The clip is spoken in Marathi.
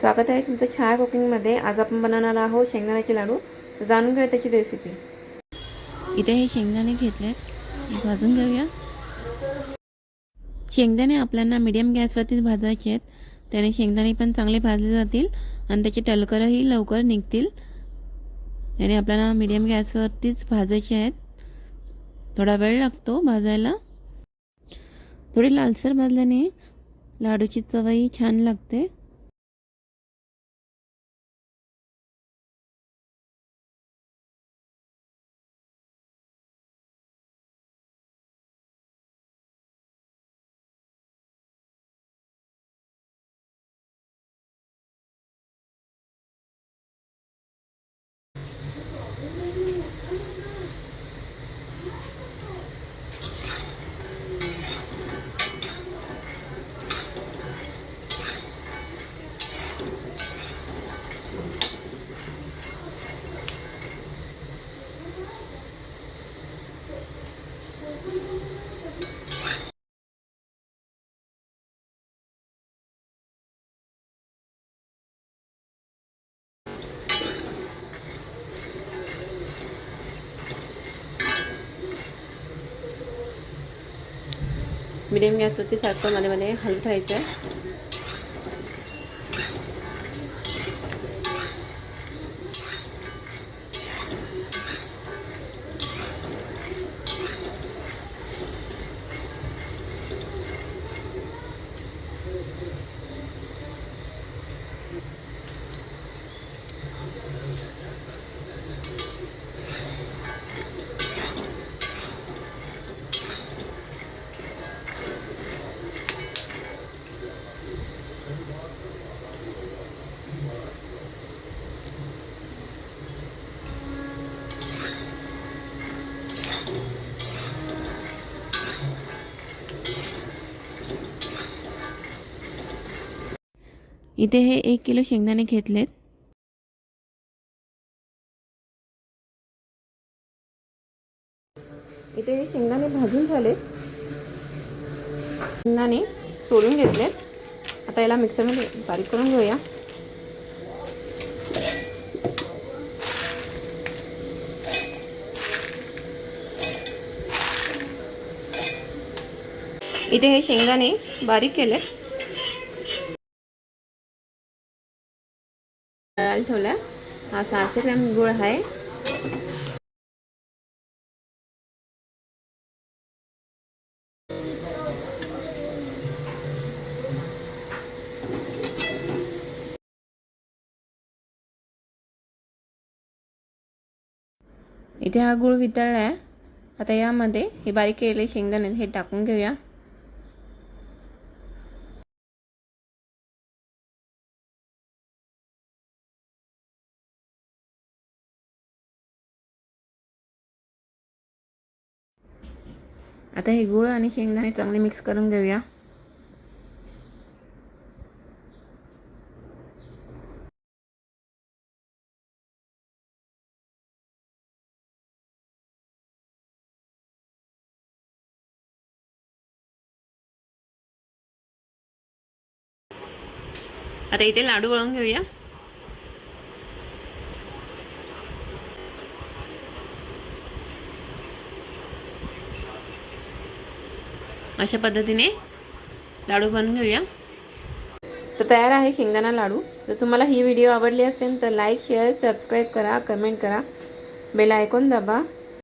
स्वागत आहे तुमचं छाया कुकिंगमध्ये. आज आपण बनवणार आहोत शेंगदाण्याचे लाडू. जाणून घेऊया त्याची रेसिपी इथे हे शेंगदाणे घेतलेत भाजून घेऊया. शेंगदाणे आपल्याला मिडियम गॅसवरतीच भाजायचे आहेत. त्याने शेंगदाणे पण चांगले भाजले जातील आणि त्याचे टलकरही लवकर निघतील. याने आपल्याला मिडियम गॅसवरतीच भाजायचे आहेत. थोडा वेळ लागतो भाजायला. थोडी लालसर भाजल्याने लाडूची चवही छान लागते. मिडियम होती सारखं मध्ये मध्ये हलत राहायचं इथे हे एक किलो शेंगदाणे घेतलेत. इथे हे शेंगदाणे भाजून झाले शेंगदाणे सोडून घेतलेत. आता याला मिक्सरमध्ये बारीक करून घेऊया. इथे हे शेंगदाणे बारीक केले ठेवल्या हा सहाशे ग्रॅम गुळ आहे. इथे हा गूळ वितळला आहे. आता यामध्ये हे बारीक केलेले शेंगदाणे हे टाकून घेऊया. आता हे गुळ आणि शेंगदाणे चांगले मिक्स करून घेऊया. आता इथे लाडू वळून घेऊया. अशा पद्धतीने लाडू बनवून घेऊया. तर तयार आहे शेंगदाणा लाडू. जर तुम्हाला ही व्हिडिओ आवडली असेल तर लाईक शेअर सबस्क्राईब करा कमेंट करा. बेल आयकॉन दाबा.